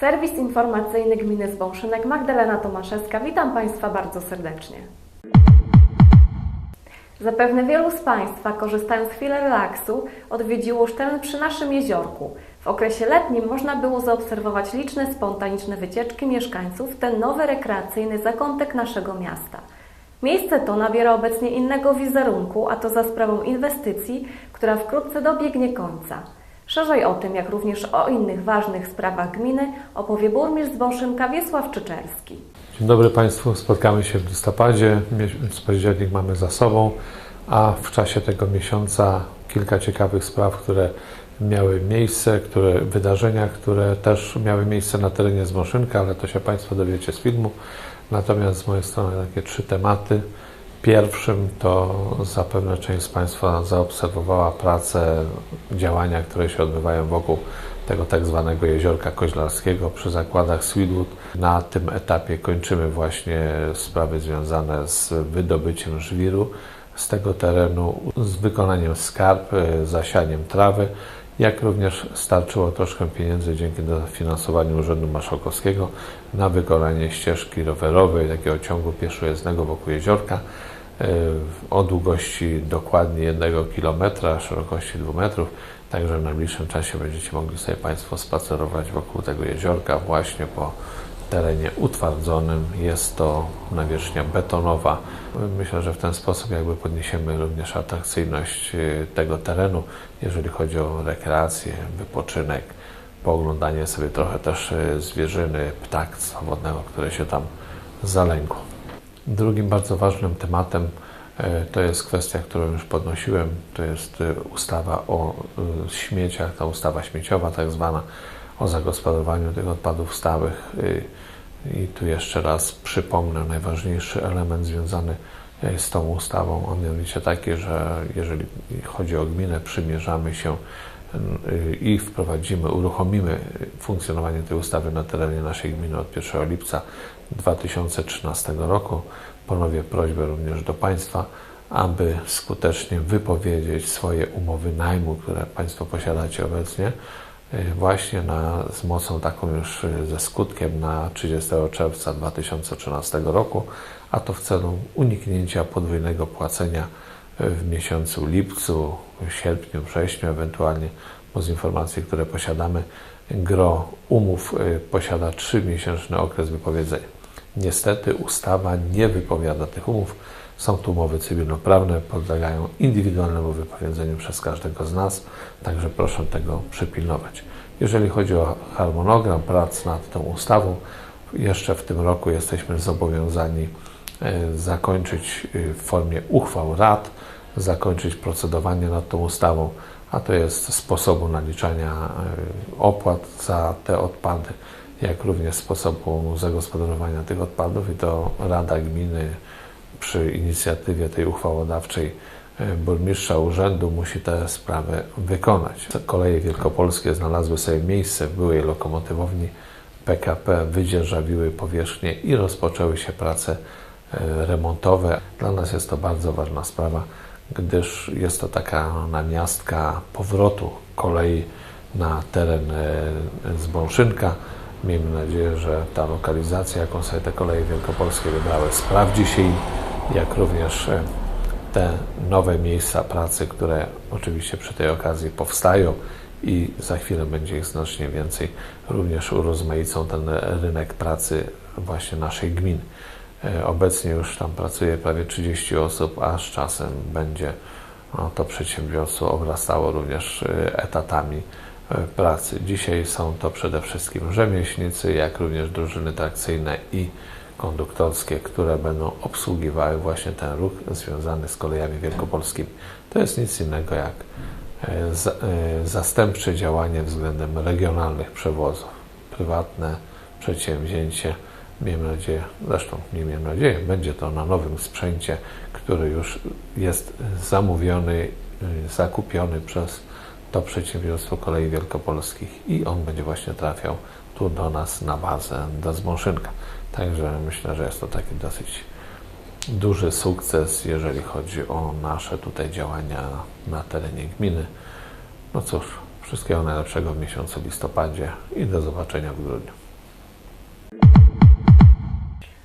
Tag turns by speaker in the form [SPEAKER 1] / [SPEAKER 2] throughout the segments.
[SPEAKER 1] Serwis informacyjny Gminy Zbąszynek, Magdalena Tomaszewska. Witam Państwa bardzo serdecznie. Zapewne wielu z Państwa, korzystając z chwili relaksu, odwiedziło szteln przy naszym jeziorku. W okresie letnim można było zaobserwować liczne spontaniczne wycieczki mieszkańców w ten nowy rekreacyjny zakątek naszego miasta. Miejsce to nabiera obecnie innego wizerunku, a to za sprawą inwestycji, która wkrótce dobiegnie końca. Szerzej o tym, jak również o innych ważnych sprawach gminy opowie burmistrz Zbąszynka Wiesław Czyczerski.
[SPEAKER 2] Dzień dobry Państwu, spotkamy się w listopadzie, miesiąc październik mamy za sobą, a w czasie tego miesiąca kilka ciekawych spraw, które miały miejsce, które, wydarzenia, które też miały miejsce na terenie Zmoszynka, ale to się Państwo dowiecie z filmu. Natomiast z mojej strony takie trzy tematy. Pierwszym to zapewne część z Państwa zaobserwowała pracę, działania, które się odbywają wokół tego tak zwanego jeziorka koźlarskiego przy zakładach Sweetwood. Na tym etapie kończymy właśnie sprawy związane z wydobyciem żwiru z tego terenu, z wykonaniem skarb, zasianiem trawy, jak również starczyło troszkę pieniędzy dzięki dofinansowaniu Urzędu Marszałkowskiego na wykonanie ścieżki rowerowej, takiego ciągu pieszojezdnego wokół jeziorka e, o długości dokładnie 1 km, szerokości 2 metrów. Także w najbliższym czasie będziecie mogli sobie Państwo spacerować wokół tego jeziorka właśnie po terenie utwardzonym. Jest to nawierzchnia betonowa. Myślę, że w ten sposób jakby podniesiemy również atrakcyjność y, tego terenu, jeżeli chodzi o rekreację, wypoczynek, pooglądanie sobie trochę też y, zwierzyny, ptak swobodnego, które się tam zalęgło. Drugim bardzo ważnym tematem y, to jest kwestia, którą już podnosiłem, to jest ustawa o śmieciach, ta ustawa śmieciowa tak zwana, o zagospodarowaniu tych odpadów stałych. I tu jeszcze raz przypomnę najważniejszy element związany z tą ustawą, on mianowicie taki, że jeżeli chodzi o gminę, przymierzamy się i wprowadzimy, uruchomimy funkcjonowanie tej ustawy na terenie naszej gminy od 1 lipca 2013 roku. Ponowię prośbę również do Państwa, aby skutecznie wypowiedzieć swoje umowy najmu, które Państwo posiadacie obecnie, właśnie na, z mocą taką już y, ze skutkiem na 30 czerwca 2013 roku, a to w celu uniknięcia podwójnego płacenia y, w miesiącu lipcu, sierpniu, wrześniu ewentualnie, bo z informacji, które posiadamy, gro umów posiada 3-miesięczny okres wypowiedzenia. Niestety ustawa nie wypowiada tych umów, są tu umowy cywilnoprawne, podlegają indywidualnemu wypowiedzeniu przez każdego z nas, także proszę tego przypilnować. Jeżeli chodzi o harmonogram prac nad tą ustawą, jeszcze w tym roku jesteśmy zobowiązani e, zakończyć e, w formie uchwał rad, zakończyć procedowanie nad tą ustawą, a to jest sposobu naliczania e, opłat za te odpady, jak również sposobu zagospodarowania tych odpadów i to Rada Gminy przy inicjatywie tej uchwałodawczej e, burmistrza urzędu musi tę sprawę wykonać. Koleje wielkopolskie znalazły sobie miejsce w byłej lokomotywowni PKP, wydzierżawiły powierzchnię i rozpoczęły się prace e, remontowe. Dla nas jest to bardzo ważna sprawa, gdyż jest to taka namiastka powrotu kolei na teren e, Zbąszynka. Miejmy nadzieję, że ta lokalizacja, jaką sobie te koleje wielkopolskie wybrały, sprawdzi się jak również e, te nowe miejsca pracy, które oczywiście przy tej okazji powstają i za chwilę będzie ich znacznie więcej, również urozmaicą ten rynek pracy właśnie naszej gminy. E, obecnie już tam pracuje prawie 30 osób, a z czasem będzie no, to przedsiębiorstwo obrastało również e, etatami pracy. Dzisiaj są to przede wszystkim rzemieślnicy, jak również drużyny trakcyjne i konduktorskie, które będą obsługiwały właśnie ten ruch związany z kolejami wielkopolskimi. To jest nic innego jak e, e, zastępcze działanie względem regionalnych przewozów. Prywatne przedsięwzięcie, miejmy nadzieję, zresztą nie miejmy nadzieję, będzie to na nowym sprzęcie, który już jest zamówiony, e, zakupiony przez to przedsiębiorstwo kolei wielkopolskich i on będzie właśnie trafiał tu do nas na bazę do Zbąszynka. Także myślę, że jest to taki dosyć duży sukces, jeżeli chodzi o nasze tutaj działania na terenie gminy. No cóż, wszystkiego najlepszego w miesiącu listopadzie i do zobaczenia w grudniu.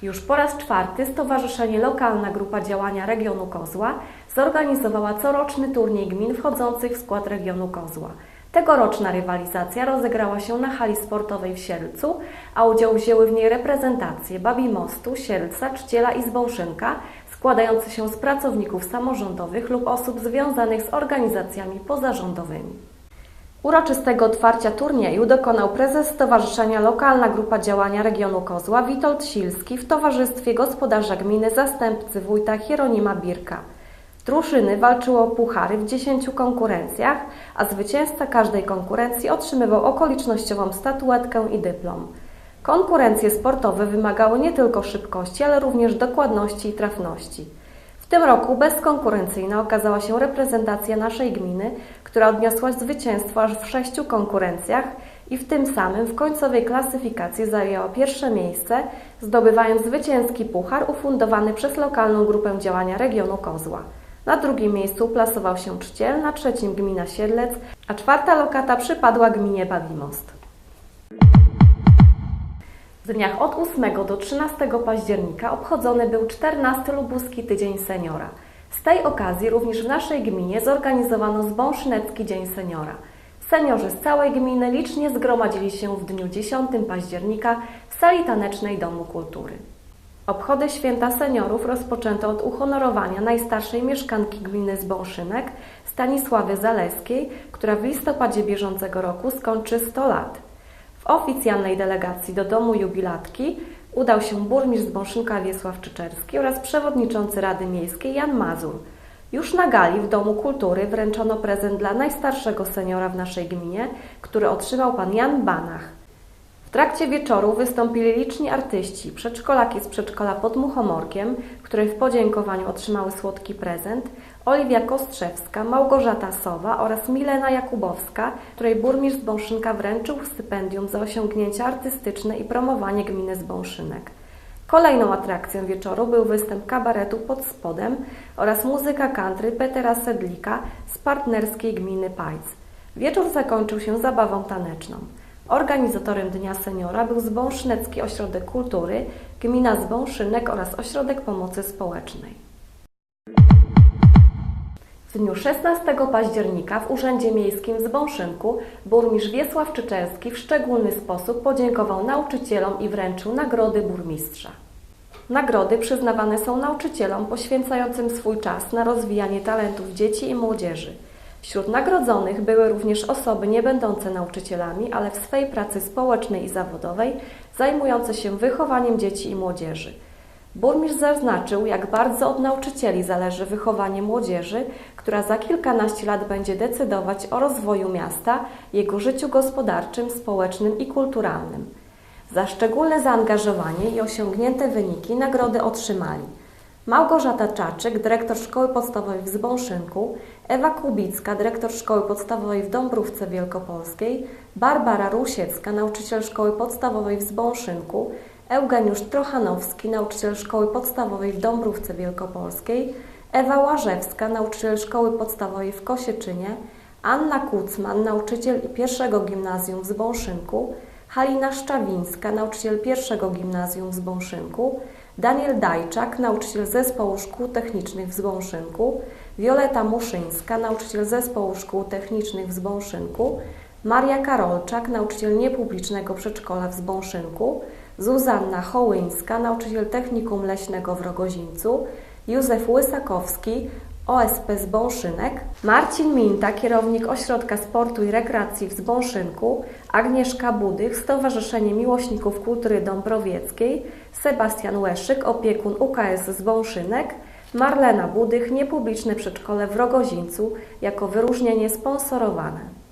[SPEAKER 1] Już po raz czwarty Stowarzyszenie Lokalna Grupa Działania Regionu Kozła zorganizowała coroczny turniej gmin wchodzących w skład regionu Kozła. Tegoroczna rywalizacja rozegrała się na hali sportowej w Sielcu, a udział wzięły w niej reprezentacje Babi Mostu, Sielca, Czciela i Zbąszynka, składające się z pracowników samorządowych lub osób związanych z organizacjami pozarządowymi. Uroczystego otwarcia turnieju dokonał prezes Stowarzyszenia Lokalna Grupa Działania Regionu Kozła Witold Silski w towarzystwie gospodarza gminy zastępcy wójta Hieronima Birka. Drużyny walczyły o puchary w 10 konkurencjach, a zwycięzca każdej konkurencji otrzymywał okolicznościową statuetkę i dyplom. Konkurencje sportowe wymagały nie tylko szybkości, ale również dokładności i trafności. W tym roku bezkonkurencyjna okazała się reprezentacja naszej gminy, która odniosła zwycięstwo aż w sześciu konkurencjach i w tym samym w końcowej klasyfikacji zajęła pierwsze miejsce, zdobywając zwycięski puchar ufundowany przez lokalną grupę działania regionu Kozła. Na drugim miejscu plasował się Czciel, na trzecim gmina Siedlec, a czwarta lokata przypadła gminie Babimost. W dniach od 8 do 13 października obchodzony był 14 Lubuski Tydzień Seniora. Z tej okazji również w naszej gminie zorganizowano Zbąszynecki Dzień Seniora. Seniorzy z całej gminy licznie zgromadzili się w dniu 10 października w sali tanecznej Domu Kultury. Obchody Święta Seniorów rozpoczęto od uhonorowania najstarszej mieszkanki gminy Zbąszynek, Stanisławy Zaleskiej, która w listopadzie bieżącego roku skończy 100 lat. Oficjalnej delegacji do domu jubilatki udał się burmistrz Zbąszynka Wiesław Czyczerski oraz przewodniczący Rady Miejskiej Jan Mazur. Już na gali w Domu Kultury wręczono prezent dla najstarszego seniora w naszej gminie, który otrzymał pan Jan Banach. W trakcie wieczoru wystąpili liczni artyści, przedszkolaki z przedszkola pod Muchomorkiem, które w podziękowaniu otrzymały słodki prezent, Oliwia Kostrzewska, Małgorzata Sowa oraz Milena Jakubowska, której burmistrz Zbąszynka wręczył stypendium za osiągnięcia artystyczne i promowanie gminy Zbąszynek. Kolejną atrakcją wieczoru był występ kabaretu pod spodem oraz muzyka country Petera Sedlika z partnerskiej gminy Pajc. Wieczór zakończył się zabawą taneczną. Organizatorem Dnia Seniora był Zbąszynecki Ośrodek Kultury, gmina Zbąszynek oraz Ośrodek Pomocy Społecznej. W dniu 16 października w Urzędzie Miejskim w Zbąszynku burmistrz Wiesław Czyczerski w szczególny sposób podziękował nauczycielom i wręczył nagrody burmistrza. Nagrody przyznawane są nauczycielom poświęcającym swój czas na rozwijanie talentów dzieci i młodzieży. Wśród nagrodzonych były również osoby nie będące nauczycielami, ale w swej pracy społecznej i zawodowej zajmujące się wychowaniem dzieci i młodzieży. Burmistrz zaznaczył, jak bardzo od nauczycieli zależy wychowanie młodzieży, która za kilkanaście lat będzie decydować o rozwoju miasta, jego życiu gospodarczym, społecznym i kulturalnym. Za szczególne zaangażowanie i osiągnięte wyniki nagrody otrzymali Małgorzata Czaczyk, dyrektor Szkoły Podstawowej w Zbąszynku, Ewa Kubicka, dyrektor Szkoły Podstawowej w Dąbrówce Wielkopolskiej, Barbara Rusiecka, nauczyciel Szkoły Podstawowej w Zbąszynku, Eugeniusz Trochanowski, nauczyciel Szkoły Podstawowej w Dąbrówce Wielkopolskiej, Ewa Łażewska, nauczyciel Szkoły Podstawowej w Kosieczynie, Anna Kucman, nauczyciel pierwszego gimnazjum w Zbąszynku, Halina Szczawińska, nauczyciel pierwszego gimnazjum w Zbąszynku, Daniel Dajczak, nauczyciel Zespołu Szkół Technicznych w Zbąszynku, Wioleta Muszyńska, nauczyciel Zespołu Szkół Technicznych w Zbąszynku, Maria Karolczak, nauczyciel niepublicznego przedszkola w Zbąszynku, Zuzanna Hołyńska, nauczyciel Technikum Leśnego w Rogozińcu, Józef Łysakowski, OSP Zbąszynek, Marcin Minta, kierownik Ośrodka Sportu i Rekreacji w Zbąszynku, Agnieszka Budych, Stowarzyszenie Miłośników Kultury Dąbrowieckiej, Sebastian Łeszyk, opiekun UKS Zbąszynek, Marlena Budych, niepubliczne przedszkole w Rogozińcu, jako wyróżnienie sponsorowane.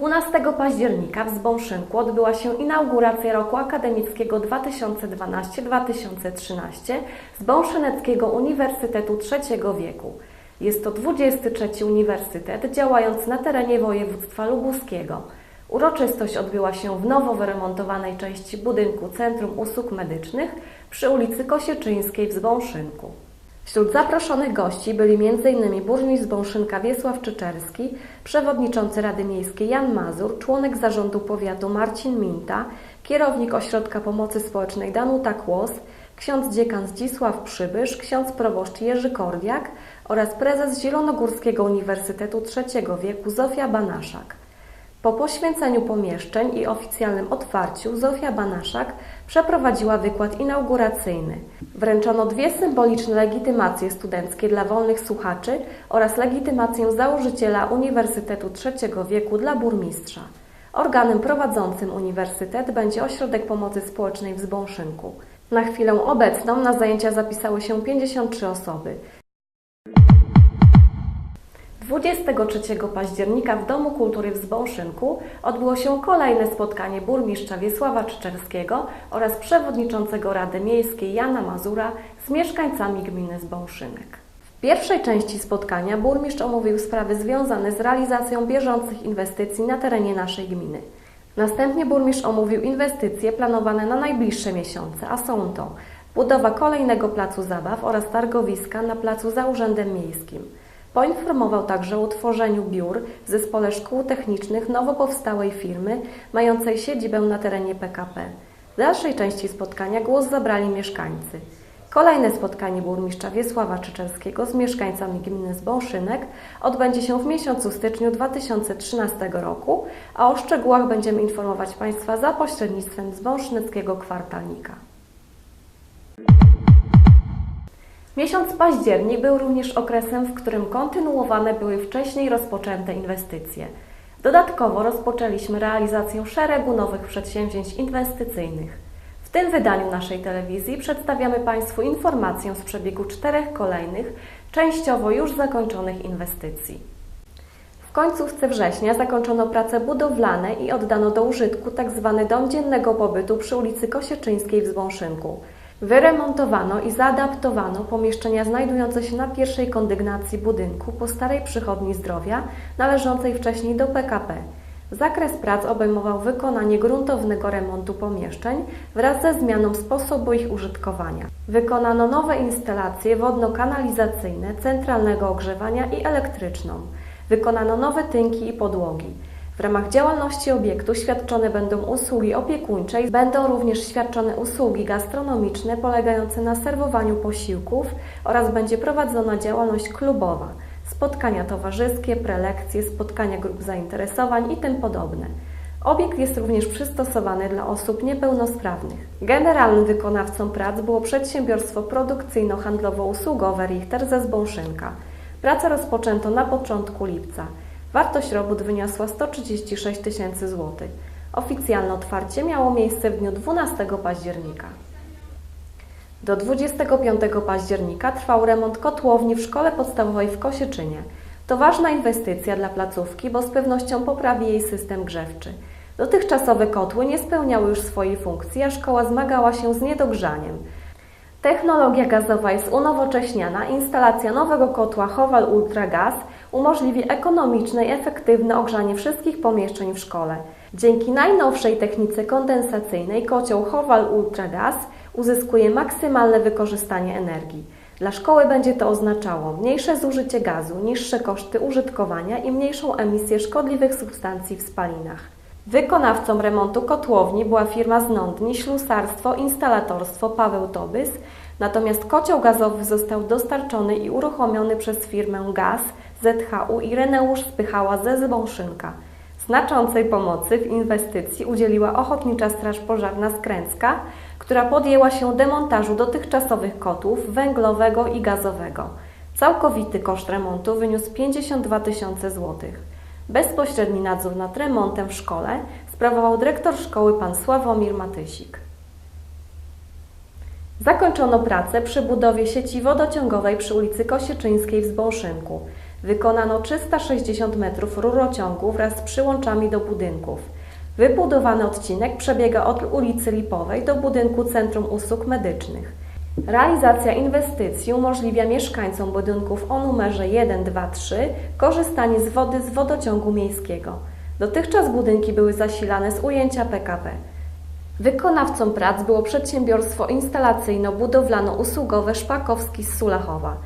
[SPEAKER 1] 12 października w Zbąszynku odbyła się inauguracja roku akademickiego 2012-2013 Zbąszyneckiego Uniwersytetu Trzeciego Wieku. Jest to 23 uniwersytet działający na terenie województwa lubuskiego. Uroczystość odbyła się w nowo wyremontowanej części budynku Centrum Usług Medycznych przy ulicy Kosieczyńskiej w Zbąszynku. Wśród zaproszonych gości byli m.in. burmistrz Zbąszynka Wiesław Czyczerski, przewodniczący Rady Miejskiej Jan Mazur, członek zarządu powiatu Marcin Minta, kierownik Ośrodka Pomocy Społecznej Danuta Kłos, ksiądz dziekan Zdzisław Przybysz, ksiądz proboszcz Jerzy Kordiak oraz prezes Zielonogórskiego Uniwersytetu III wieku Zofia Banaszak. Po poświęceniu pomieszczeń i oficjalnym otwarciu Zofia Banaszak przeprowadziła wykład inauguracyjny. Wręczono dwie symboliczne legitymacje studenckie dla wolnych słuchaczy oraz legitymację założyciela Uniwersytetu III wieku dla burmistrza. Organem prowadzącym uniwersytet będzie Ośrodek Pomocy Społecznej w Zbąszynku. Na chwilę obecną na zajęcia zapisały się 53 osoby. 23 października w Domu Kultury w Zbąszynku odbyło się kolejne spotkanie burmistrza Wiesława Czyczerskiego oraz przewodniczącego Rady Miejskiej Jana Mazura z mieszkańcami gminy Zbąszynek. W pierwszej części spotkania burmistrz omówił sprawy związane z realizacją bieżących inwestycji na terenie naszej gminy. Następnie burmistrz omówił inwestycje planowane na najbliższe miesiące, a są to budowa kolejnego placu zabaw oraz targowiska na placu za Urzędem Miejskim. Poinformował także o utworzeniu biur w Zespole Szkół Technicznych nowo powstałej firmy mającej siedzibę na terenie PKP. W dalszej części spotkania głos zabrali mieszkańcy. Kolejne spotkanie burmistrza Wiesława Czyczerskiego z mieszkańcami gminy Zbąszynek odbędzie się w miesiącu styczniu 2013 roku, a o szczegółach będziemy informować Państwa za pośrednictwem Zbąszyneckiego Kwartalnika. Miesiąc październik był również okresem, w którym kontynuowane były wcześniej rozpoczęte inwestycje. Dodatkowo rozpoczęliśmy realizację szeregu nowych przedsięwzięć inwestycyjnych. W tym wydaniu naszej telewizji przedstawiamy Państwu informację z przebiegu czterech kolejnych, częściowo już zakończonych inwestycji. W końcówce września zakończono prace budowlane i oddano do użytku tzw. dom dziennego pobytu przy ulicy Kosieczyńskiej w Zbąszynku. Wyremontowano i zaadaptowano pomieszczenia znajdujące się na pierwszej kondygnacji budynku po starej przychodni zdrowia należącej wcześniej do PKP. Zakres prac obejmował wykonanie gruntownego remontu pomieszczeń wraz ze zmianą sposobu ich użytkowania. Wykonano nowe instalacje wodno-kanalizacyjne, centralnego ogrzewania i elektryczną. Wykonano nowe tynki i podłogi. W ramach działalności obiektu świadczone będą usługi opiekuńcze będą również świadczone usługi gastronomiczne polegające na serwowaniu posiłków oraz będzie prowadzona działalność klubowa, spotkania towarzyskie, prelekcje, spotkania grup zainteresowań i tym podobne. Obiekt jest również przystosowany dla osób niepełnosprawnych. Generalnym wykonawcą prac było przedsiębiorstwo produkcyjno-handlowo-usługowe Richter ze Zbąszynka. Pracę rozpoczęto na początku lipca. Wartość robót wyniosła 136 tysięcy złotych. Oficjalne otwarcie miało miejsce w dniu 12 października. Do 25 października trwał remont kotłowni w szkole podstawowej w Kosieczynie. To ważna inwestycja dla placówki, bo z pewnością poprawi jej system grzewczy. Dotychczasowe kotły nie spełniały już swojej funkcji, a szkoła zmagała się z niedogrzaniem. Technologia gazowa jest unowocześniana. Instalacja nowego kotła Howal Ultra Gas umożliwi ekonomiczne i efektywne ogrzanie wszystkich pomieszczeń w szkole. Dzięki najnowszej technice kondensacyjnej kocioł Howal Ultra Gas uzyskuje maksymalne wykorzystanie energii. Dla szkoły będzie to oznaczało mniejsze zużycie gazu, niższe koszty użytkowania i mniejszą emisję szkodliwych substancji w spalinach. Wykonawcą remontu kotłowni była firma z Nądni Ślusarstwo Instalatorstwo Paweł Tobys, natomiast kocioł gazowy został dostarczony i uruchomiony przez firmę Gaz ZHU Ireneusz Spychała ze Zbąszynka. Znaczącej pomocy w inwestycji udzieliła Ochotnicza Straż Pożarna Skręcka, która podjęła się demontażu dotychczasowych kotłów węglowego i gazowego. Całkowity koszt remontu wyniósł 52 tysiące złotych. Bezpośredni nadzór nad remontem w szkole sprawował dyrektor szkoły pan Sławomir Matysik. Zakończono pracę przy budowie sieci wodociągowej przy ulicy Kosieczyńskiej w Zbąszynku. Wykonano 360 metrów rurociągu wraz z przyłączami do budynków. Wybudowany odcinek przebiega od ulicy Lipowej do budynku Centrum Usług Medycznych. Realizacja inwestycji umożliwia mieszkańcom budynków o numerze 1, 2, 3 korzystanie z wody z wodociągu miejskiego. Dotychczas budynki były zasilane z ujęcia PKP. Wykonawcą prac było przedsiębiorstwo instalacyjno-budowlano-usługowe Szpakowski z Sulachowa.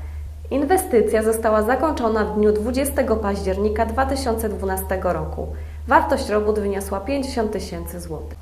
[SPEAKER 1] Inwestycja została zakończona w dniu 20 października 2012 roku. Wartość robót wyniosła 50 tysięcy złotych.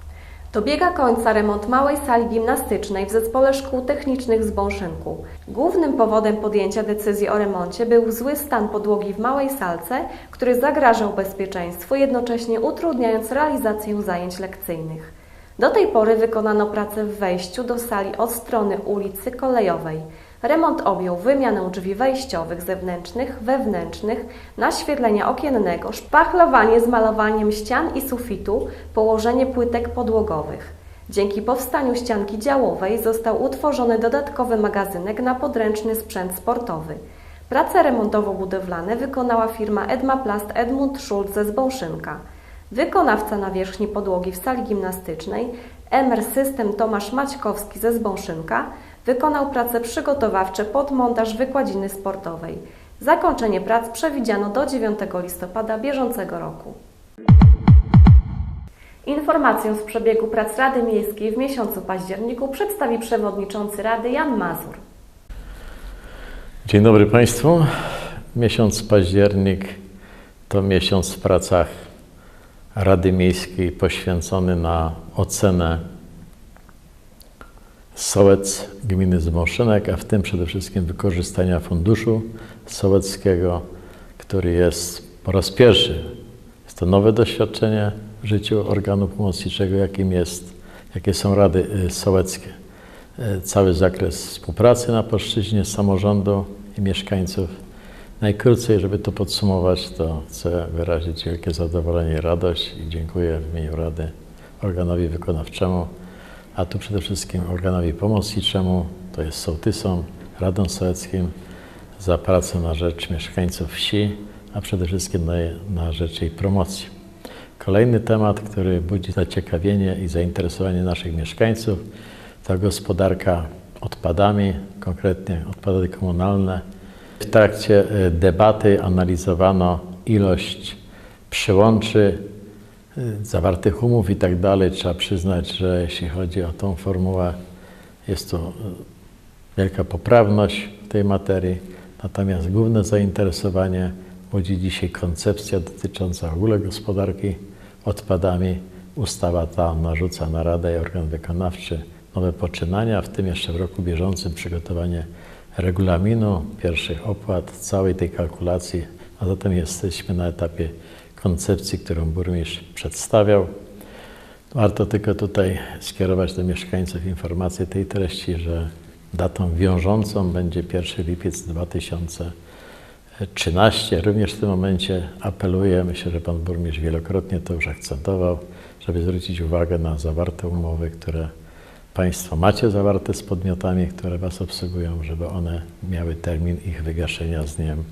[SPEAKER 1] Dobiega końca remont małej sali gimnastycznej w Zespole Szkół Technicznych z Bąszynku. Głównym powodem podjęcia decyzji o remoncie był zły stan podłogi w małej salce, który zagrażał bezpieczeństwu, jednocześnie utrudniając realizację zajęć lekcyjnych. Do tej pory wykonano pracę w wejściu do sali od strony ulicy Kolejowej. Remont objął wymianę drzwi wejściowych, zewnętrznych, wewnętrznych, naświetlenia okiennego, szpachlowanie z malowaniem ścian i sufitu, położenie płytek podłogowych. Dzięki powstaniu ścianki działowej został utworzony dodatkowy magazynek na podręczny sprzęt sportowy. Prace remontowo-budowlane wykonała firma Edmaplast Edmund Schulze z Bąszynka. Wykonawca nawierzchni podłogi w sali gimnastycznej, MR System Tomasz Maćkowski ze Zbąszynka, wykonał prace przygotowawcze pod montaż wykładziny sportowej. Zakończenie prac przewidziano do 9 listopada bieżącego roku. Informację z przebiegu prac Rady Miejskiej w miesiącu październiku przedstawi przewodniczący Rady Jan Mazur.
[SPEAKER 3] Dzień dobry Państwu. Miesiąc październik to miesiąc w pracach Rady Miejskiej poświęcony na ocenę sołec gminy Zmoszynek, a w tym przede wszystkim wykorzystania funduszu sołeckiego, który jest po raz pierwszy. Jest to nowe doświadczenie w życiu organu pomocniczego, jakim jest, jakie są rady y, sołeckie. Y, Cały zakres współpracy na płaszczyźnie samorządu i mieszkańców. Najkrócej, żeby to podsumować, to chcę wyrazić wielkie zadowolenie i radość i dziękuję w imieniu Rady organowi wykonawczemu, a tu przede wszystkim organowi pomocniczemu, to jest sołtysom, radom sołeckim za pracę na rzecz mieszkańców wsi, a przede wszystkim na, na rzecz jej promocji. Kolejny temat, który budzi zaciekawienie i zainteresowanie naszych mieszkańców, to gospodarka odpadami, konkretnie odpady komunalne. W trakcie e, debaty analizowano ilość przyłączy, zawartych umów i tak dalej. Trzeba przyznać, że jeśli chodzi o tą formułę, jest to y, wielka poprawność w tej materii. Natomiast główne zainteresowanie budzi dzisiaj koncepcja dotycząca w ogóle gospodarki odpadami. Ustawa ta narzuca na Radę i organ wykonawczy nowe poczynania, w tym jeszcze w roku bieżącym przygotowanie regulaminu, pierwszych opłat, całej tej kalkulacji, a zatem jesteśmy na etapie koncepcji, którą burmistrz przedstawiał. Warto tylko tutaj skierować do mieszkańców informację tej treści, że datą wiążącą będzie 1 lipiec 2013. Również w tym momencie apeluję, myślę, że pan burmistrz wielokrotnie to już akcentował, żeby zwrócić uwagę na zawarte umowy, które Państwo macie zawarte z podmiotami, które Was obsługują, żeby one miały termin ich wygaszenia z dniem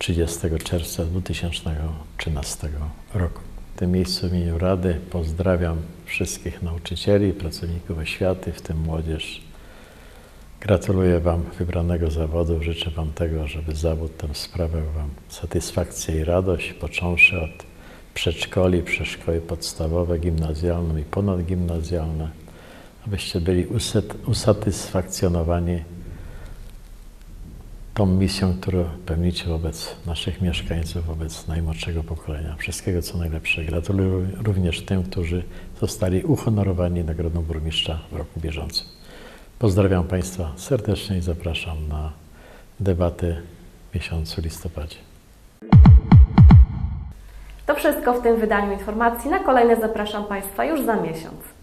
[SPEAKER 3] 30 czerwca 2013 roku. W tym miejscu w imieniu Rady pozdrawiam wszystkich nauczycieli, pracowników oświaty, w tym młodzież. Gratuluję Wam wybranego zawodu. Życzę Wam tego, żeby zawód ten sprawiał Wam satysfakcję i radość, począwszy od przedszkoli, przez szkoły podstawowe, gimnazjalne i ponadgimnazjalne abyście byli usat- usatysfakcjonowani tą misją, którą pełnicie wobec naszych mieszkańców, wobec najmłodszego pokolenia. Wszystkiego co najlepsze. Gratuluję również tym, którzy zostali uhonorowani Nagrodą Burmistrza w roku bieżącym. Pozdrawiam Państwa serdecznie i zapraszam na debaty w miesiącu listopadzie.
[SPEAKER 1] To wszystko w tym wydaniu informacji. Na kolejne zapraszam Państwa już za miesiąc.